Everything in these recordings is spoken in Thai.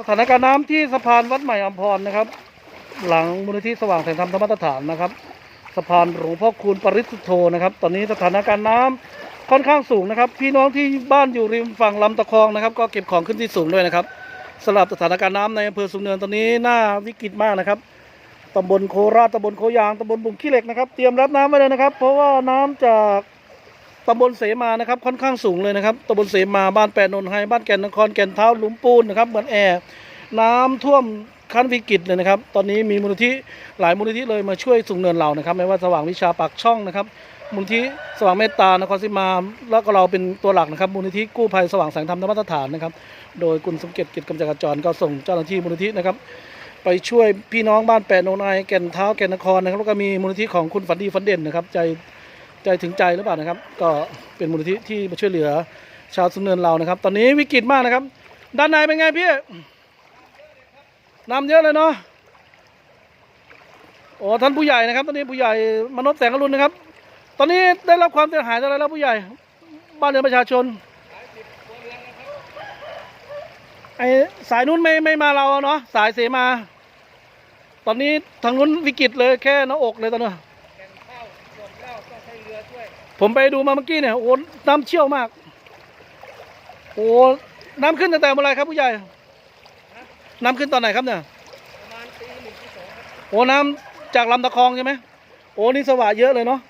สถานการณ์น้ำที่สะพานวัดใหม่อัมพรนะครับ หลังมูลนิธิสว่างแสงธรรมธรรมสถานนะครับ สะพานหลวงพ่อคูณปริสุทธโธนะครับ ตอนนี้สถานการณ์น้ำค่อนข้างสูงนะครับ พี่น้องที่บ้านอยู่ริมฝั่งลำตะคองนะครับ ก็เก็บของขึ้นที่สูงด้วยนะครับสำหรับสถานการณ์น้ำในอำเภอสุเนินตอนนี้น่าวิกฤตมากนะครับตำบลโคราชตำบลโคยางตำบลบุงขี้เหล็กนะครับ เตรียมรับน้ำไว้เลยนะครับ เพราะว่าน้ำจาก ตำบลเสมานะครับค่อนข้างสูงเลยนะครับตำบลเสมาบ้านแปดนนไฮบ้านแก่นนครแก่นเท้าหลุมปูนนะครับเหมือนแอร์น้ำท่วมขั้นวิกฤตเลยนะครับ ตอนนี้มีมูลนิธิหลายมูลนิธิเลยมาช่วยสูงเนินเรานะครับไม่ว่าสว่างวิชาปากช่องนะครับมูลนิธิสว่างเมตตานครสิมาแล้วก็เราเป็นตัวหลักนะครับมูลนิธิกู้ภัยสว่างแสงธรรมธรรมสถานนะครับ โดยคุณสมเกียรติกิจกำจัดกระจรก็ส่งเจ้าหน้าที่มูลนิธินะครับไปช่วยพี่น้องบ้านแปดโนนายแก่นเท้าแก่นนครนะครับแล้วก็มีมูลนิธิของคุณฝันดีฝันเด่นนะครับใจ ใจถึงใจหรือเปล่านะครับ ก็เป็นมูลนิธิที่มาช่วยเหลือชาวสุนเนินเรานะครับ ตอนนี้วิกฤตมากนะครับ ด้านในเป็นไงพี่น้ำเยอะเลยเนาะโอ้ท่านผู้ใหญ่นะครับ ตอนนี้ผู้ใหญ่มนพแสงอรุณนะครับ ตอนนี้ได้รับความเสียหายอะไรแล้วผู้ใหญ่ บ้านเรือนประชาชนไอ้สายนู้นไม่ไม่มาเราเนาะสายเสมา ตอนนี้ทางนู้นวิกฤตเลยแค่หน้าอกเลยตอนนี้ ผมไปดูมาเมื่อกี้เนี่ยโอ้น้ำเชี่ยวมาก โอ้น้ำขึ้นตั้งแต่เมื่อไหรครับผู้ใหญ่ น้ำขึ้นตอนไหนครับเนี่ยโอ้น้ำจากลำตะคองใช่ไหมโอ้นี่สว่างเยอะเลยเนาะ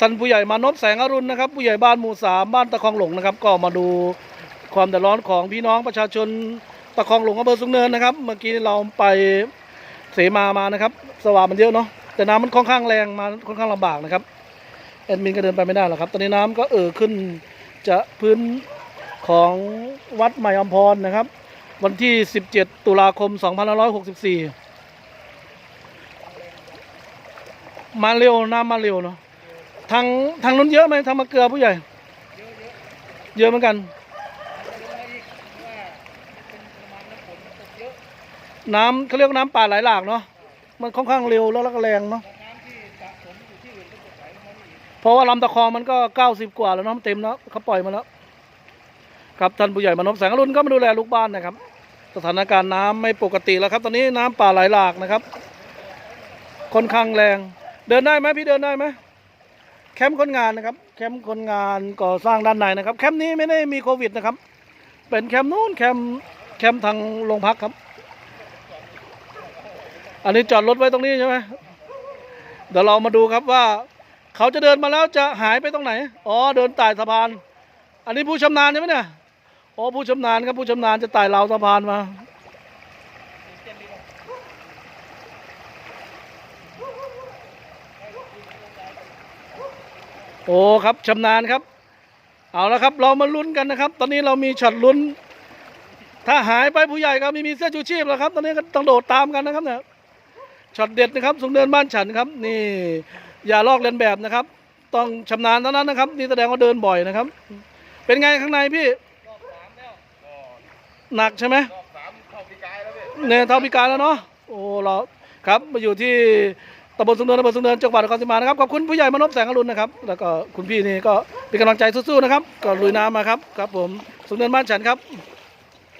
ท่านผู้ใหญ่มานพแสงอรุณนะครับ ผู้ใหญ่บ้านหมู่สามบ้านตะคองหลงนะครับ ก็มาดูความเดือดร้อนของพี่น้องประชาชนตะคองหลงอำเภอสุงเนินนะครับ เมื่อกี้เราไปเสมามานะครับ สว่างมันเยอะเนาะ แต่น้ำมันค่อนข้างแรงมาค่อนข้างลำบากนะครับแอดมินก็เดินไปไม่ได้หรอกครับ ตอนนี้น้ำก็เอ่อขึ้นจะพื้นของวัดใหม่อัมพรนะครับ วันที่ 17 ตุลาคม 2564 มาเร็วน้ำมาเร็วเนาะทางทางนู้นเยอะไหมทางมะเกลือผู้ใหญ่ เยอะเหมือนกัน น้ำเขาเรียกน้ำป่าไหลหลากเนาะ มันค่อนข้างเร็วแล้วก็แรงเนาะเพราะว่าลำตะคองมันก็เก้าสิบกว่าแล้วนาะเต็มแล้วเขาปล่อยมาแล้วครับท่านผู้ใหญ่มานพแสงอรุณก็มาดูแลลูกบ้านนะครับ สถานการณ์น้ำไม่ปกติแล้วครับ ตอนนี้น้ำป่าไหลหลากนะครับ ค่อนข้างแรง เดินได้ไหมพี่เดินได้ไหมแคมป์คนงานนะครับ แคมป์คนงานก่อสร้างด้านในนะครับ แคมป์นี้ไม่ได้มีโควิดนะครับ เป็นแคมป์นู้นแคมป์แคมป์ทางโรงพักครับ อันนี้จอดรถไว้ตรงนี้ใช่ไหมเดี๋ยวเรามาดูครับว่า เขาจะเดินมาแล้วจะหายไปตรงไหน อ๋อเดินไต่สะพาน อันนี้ผู้ชำนาญใช่ไหมเนี่ยอ๋อผู้ชำนาญครับผู้ชำนาญจะไต่ราวสะพานมาโอ้ครับชำนาญครับ เอาละครับเรามาลุ้นกันนะครับ ตอนนี้เรามีช็อตลุ้น ถ้าหายไปผู้ใหญ่ก็ไม่มีเสื้อชูชีพแล้วครับ ตอนนี้ก็ต้องโดดตามกันนะครับเนี่ย ช็อตเด็ดนะครับสูงเดินบ้านฉันครับ นี่อย่าลอกเลียนแบบนะครับ ต้องชำนาญเท่านั้นนะครับ นี่แสดงว่าเดินบ่อยนะครับ เป็นไงข้างในพี่หนักใช่ไหมเนี่ยเท่าพิการแล้วเนาะโอ้เราครับมาอยู่ที่ตำบลสุงเนินอำเภอสุงเนินจังหวัดนครศรีมานะครับขอบคุณผู้ใหญ่มนพแสงอรุณนะครับ แล้วก็คุณพี่นี่ก็เป็นกำลังใจสู้ๆนะครับ ก็ลุยน้ำมาครับครับ ผมสุงเนินบ้านฉันครับ